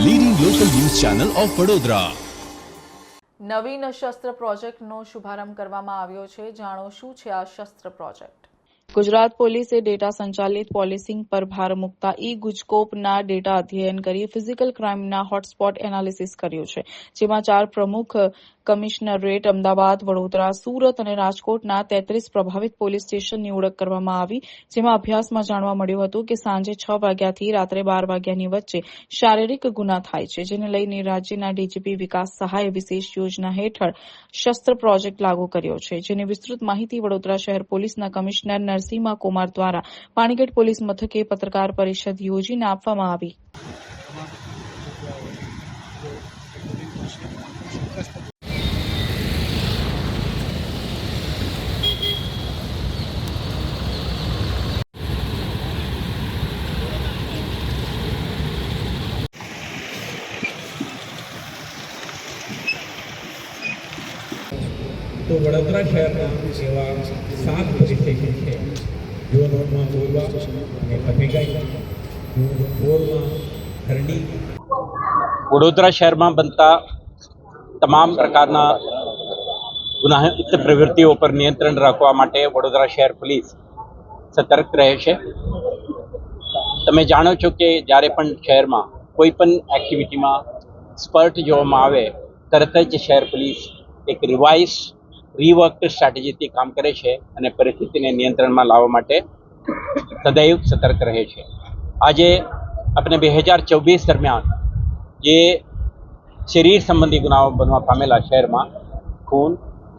Channel of Vadodara નવીન શસ્ત્ર પ્રોજેક્ટનો શુભારંભ કરવામાં આવ્યો છે. જાણો શું છે આ શસ્ત્ર પ્રોજેક્ટ? ગુજરાત પોલીસે ડેટા સંચાલિત પોલીસિંગ પર ભાર મૂકતા ઈ ગુજકોપના ડેટા અધ્યયન કરી ફિઝિકલ ક્રાઇમના હોટસ્પોટ એનાલિસિસ કર્યું છે જેમાં ચાર પ્રમુખ કમિશનરેટ અમદાવાદ, વડોદરા, સુરત અને રાજકોટના તેત્રીસ પ્રભાવિત પોલીસ સ્ટેશનની ઓળખ કરવામાં આવી, જેમાં અભ્યાસમાં જાણવા મળ્યું હતું કે સાંજે છ વાગ્યાથી રાત્રે બાર વાગ્યાની વચ્ચે શારીરિક ગુના થાય છે, જેને લઈને રાજ્યના ડીજીપી વિકાસ સહાય વિશેષ યોજના હેઠળ શસ્ત્ર પ્રોજેક્ટ લાગુ કર્યો છે, જેની વિસ્તૃત માહિતી વડોદરા શહેર પોલીસના કમિશનર નરસિંહા કુમાર દ્વારા પાણીગેટ પોલીસ મથકે પત્રકાર પરિષદ યોજીને આપવામાં આવી. તો વડોદરા શહેરના એવા સાત પોલીસ સ્ટેશન છે. વનમાં ગોરવા અને ફતેગાઈ બોલમાં હરણી વડોદરા શહેરમાં બનતા તમામ પ્રકારના ગુનાહિત પ્રવૃત્તિઓ પર નિયંત્રણ રાખવા માટે વડોદરા શહેર પોલીસ સતર્ક રહે છે. તમે જાણો છો કે જ્યારે પણ શહેરમાં કોઈ પણ એક્ટિવિટીમાં સ્પર્ટ જોવામાં આવે, તરત જ શહેર પોલીસ એક રિવાઇઝ રીવર્ક સ્ટ્રેટેજીથી કામ કરે છે અને પરિસ્થિતિને નિયંત્રણમાં લાવવા માટે સદૈવ સતર્ક રહે છે. આજે આપણે બે હજાર ચોવીસ દરમિયાન જે શરીર સંબંધી ગુનાઓ બનવા પામેલા શહેરમાં ખૂન,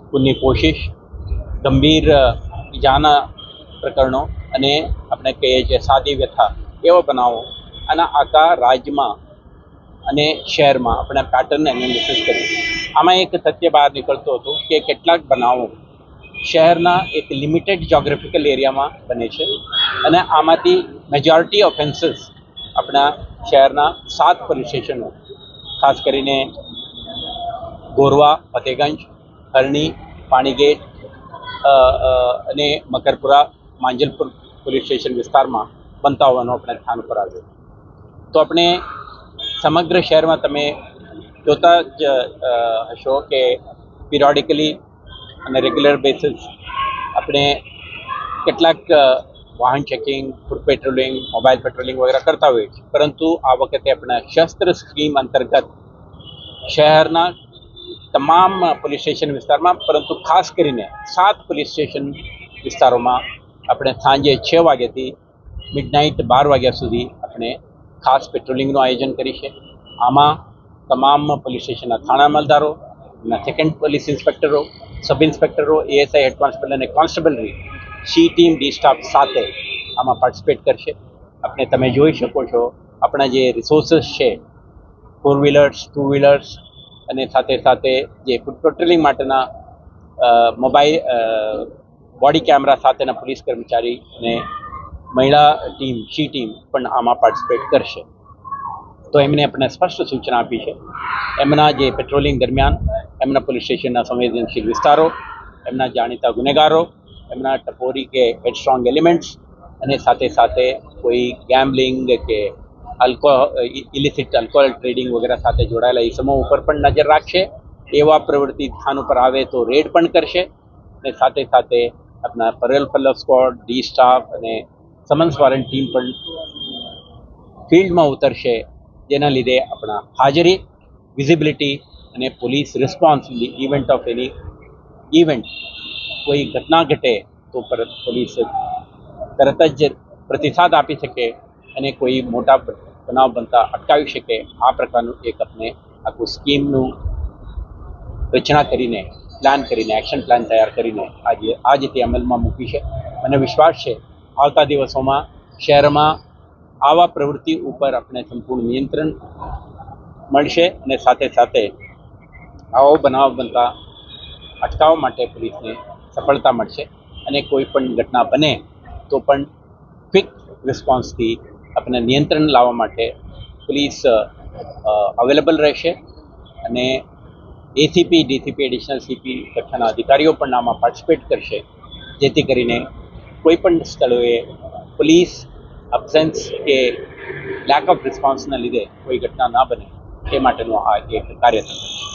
ખૂનની કોશિશ, ગંભીર ઇજાના પ્રકરણો અને આપણે કહીએ છીએ સાદી વ્યથા એવા બનાવો આના આખા રાજ્યમાં અને શહેરમાં આપણે પેટર્ન એનાલિસિસ કર્યું આમાં એક તથ્ય બહાર નીકળતું હતું કે કેટલાક બનાવો શહેરના એક લિમિટેડ જ્યોગ્રાફિકલ એરિયામાં બને છે અને આમાંથી મેજોરિટી ઓફેન્સીસ આપણા શહેરના સાત પોલીસ સ્ટેશનો, ખાસ કરીને ગોરવા, ફતેગંજ, હરણી, પાણીગેટ અને મકરપુરા, માંજલપુર પોલીસ સ્ટેશન વિસ્તારમાં બનતા હોવાનું આપણે સ્થાન પર આવ્યું. તો આપણે સમગ્ર શહેરમાં તમે જોતા જ હશો કે પિરિયોડિકલી અને રેગ્યુલર બેસિસ આપણે કેટલાક વાહન checking, foot patrolling, mobile patrolling વગેરે કરતા હોઈએ છીએ. પરંતુ આ વખતે આપણે શસ્ત્ર સ્કીમ અંતર્ગત શહેરના તમામ પોલીસ સ્ટેશન વિસ્તારમાં, પરંતુ ખાસ કરીને સાત પોલીસ સ્ટેશન વિસ્તારોમાં આપણે સાંજે છ વાગ્યાથી મિડનાઇટ બાર વાગ્યા સુધી આપણે ખાસ પેટ્રોલિંગનું આયોજન કરી છે આમાં તમામ પોલીસ સ્ટેશનના થાણા અમલદારો સેકન્ડ પોલીસ ઇન્સ્પેક્ટરો સબ ઇન્સ્પેક્ટરો એએસઆઈ હેડ કોન્સ્ટેબલ અને કોન્સ્ટેબલરી સી ટીમ ડી સ્ટાફ સાથે આમાં પાર્ટિસિપેટ કરશે. આપણે તમે જોઈ શકો છો, આપણા જે રિસોર્સિસ છે ફોર વ્હીલર્સ ટુ વ્હીલર્સ અને સાથે સાથે જે ફૂડ પેટ્રોલિંગ માટેના મોબાઈલ બોડી કેમેરા સાથેના પોલીસ કર્મચારી અને મહિલા ટીમ સી ટીમ પણ આમાં પાર્ટિસિપેટ કરશે. તો એમને આપણે સ્પષ્ટ સૂચના આપી છે. એમના જે પેટ્રોલિંગ દરમિયાન, એમના પોલીસ સ્ટેશનના સંવેદનશીલ વિસ્તારો, એમના જાણીતા ગુનેગારો, એમના ટપોરી કે હેડસ્ટ્રોંગ એલિમેન્ટ્સ, અને સાથે સાથે કોઈ ગેમ્બલિંગ કે આલ્કોહ ઇલિસિટ આલ્કોહોલ ટ્રેડિંગ વગેરે સાથે જોડાયેલા ઇસમો ઉપર પણ નજર રાખશે. એવા પ્રવૃત્તિ સ્થાન ઉપર આવે તો રેડ પણ કરશે. અને સાથે સાથે આપણા parole furlough squad D staff અને સમન્સ વોરંટ ટીમ પણ ફિલ્ડમાં ઉતરશે જેના લીધે આપણા હાજરી વિઝિબિલિટી અને police response event of any event કોઈ ઘટના ઘટે તો પરત પોલીસ તરત જ પ્રતિસાદ આપી શકે અને કોઈ મોટા બનાવ બનતા અટકાવી શકે. આ પ્રકારનું એક આપણે આખું સ્કીમનું રચના કરીને પ્લાન કરીને એક્શન પ્લાન તૈયાર કરીને આજે આજે તે અમલમાં મૂકી છે. મને વિશ્વાસ છે, આવતા દિવસોમાં શહેરમાં આવા પ્રવૃત્તિ ઉપર આપણે સંપૂર્ણ નિયંત્રણ મળશે અને સાથે સાથે આવો બનાવ બનતા અટકાવવા માટે પોલીસને સફળતા મળશે અને કોઈ પણ ઘટના બને તો પણ ક્વિક રિસ્પોન્સથી આપણે નિયંત્રણ લાવવા માટે પોલીસ અવેલેબલ રહેશે અને એસીપી ડીસીપી એડિશનલ સીપી કક્ષાના અધિકારીઓ પણ આમાં પાર્ટિસિપેટ કરશે, જેથી કરીને કોઈ પણ સ્થળોએ પોલીસ અબ્સેન્સ કે લેક ઓફ રિસ્પોન્સના લીધે કોઈ ઘટના ના બને, એ માટેનું આ એક કાર્યતંત્ર છે